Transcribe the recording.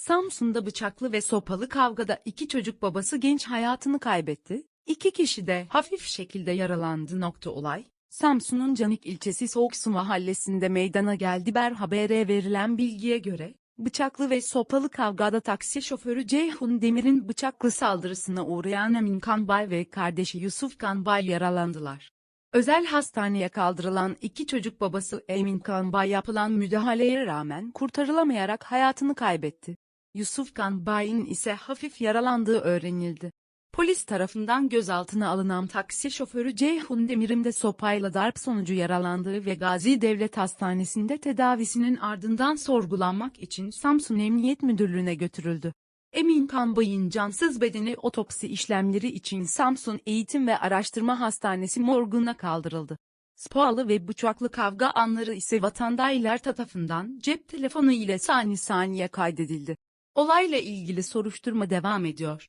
Samsun'da bıçaklı ve sopalı kavgada iki çocuk babası genç hayatını kaybetti. İki kişi de hafif şekilde yaralandı. Nokta olay. Samsun'un Canik ilçesi Soğuksu mahallesinde meydana geldi. Ber habere verilen bilgiye göre, bıçaklı ve sopalı kavgada taksi şoförü Ceyhun Demir'in bıçaklı saldırısına uğrayan Emin Kanbay ve kardeşi Yusuf Kanbay yaralandılar. Özel hastaneye kaldırılan iki çocuk babası Emin Kanbay yapılan müdahaleye rağmen kurtarılamayarak hayatını kaybetti. Yusuf Kanbay'ın ise hafif yaralandığı öğrenildi. Polis tarafından gözaltına alınan taksi şoförü Ceyhun Demir'in de sopayla darp sonucu yaralandığı ve Gazi Devlet Hastanesi'nde tedavisinin ardından sorgulanmak için Samsun Emniyet Müdürlüğü'ne götürüldü. Emin Kanbay'ın cansız bedeni otopsi işlemleri için Samsun Eğitim ve Araştırma Hastanesi morguna kaldırıldı. Spoğalı ve bıçaklı kavga anları ise vatandaşlar tarafından cep telefonu ile saniye saniye kaydedildi. Olayla ilgili soruşturma devam ediyor.